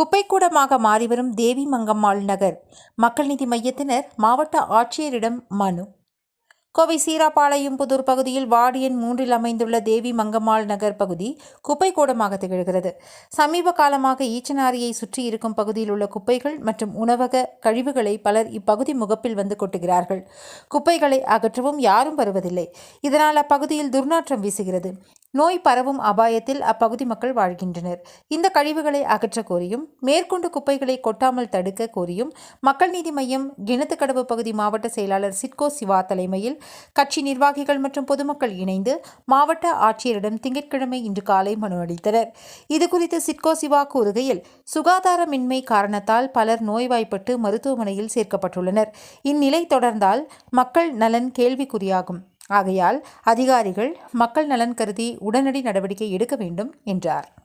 குப்பைக்கூடமாக மாறிவரும் தேவி மங்கம்மாள் நகர். மக்கள் நீதி மையத்தினர் மாவட்ட ஆட்சியரிடம் மனு. கோவை சீராப்பாளையம் புதூர் பகுதியில் வார்டு எண் மூன்றில் அமைந்துள்ள தேவி மங்கம்மாள் நகர் பகுதி குப்பை கூடமாக திகழ்கிறது. சமீப காலமாக ஈச்சனாரியை சுற்றி இருக்கும் பகுதியில் உள்ள குப்பைகள் மற்றும் உணவக கழிவுகளை பலர் இப்பகுதி முகப்பில் வந்து கொட்டுகிறார்கள். குப்பைகளை அகற்றவும் யாரும் வருவதில்லை. இதனால் அப்பகுதியில் துர்நாற்றம் வீசுகிறது. நோய் பரவும் அபாயத்தில் அப்பகுதி மக்கள் வாழ்கின்றனர். இந்த கழிவுகளை அகற்ற கோரியும் மேற்கொண்டு குப்பைகளை கொட்டாமல் தடுக்க கோரியும் மக்கள் நீதி மையம் கிணத்துக்கடவு பகுதி மாவட்ட செயலாளர் சிட்கோ சிவா தலைமையில் கட்சி நிர்வாகிகள் மற்றும் பொதுமக்கள் இணைந்து மாவட்ட ஆட்சியரிடம் திங்கட்கிழமை இன்று காலை மனு அளித்தனர். இதுகுறித்து சிட்கோ சிவா கூறுகையில் சுகாதாரமின்மை காரணத்தால் பலர் நோய்வாய்ப்பட்டு மருத்துவமனையில் சேர்க்கப்பட்டுள்ளனர். இந்நிலை தொடர்ந்தால் மக்கள் நலன் கேள்விக்குறியாகும். ஆகையால் அதிகாரிகள் மக்கள் நலன் கருதி உடனடி நடவடிக்கை எடுக்க வேண்டும் என்றார்.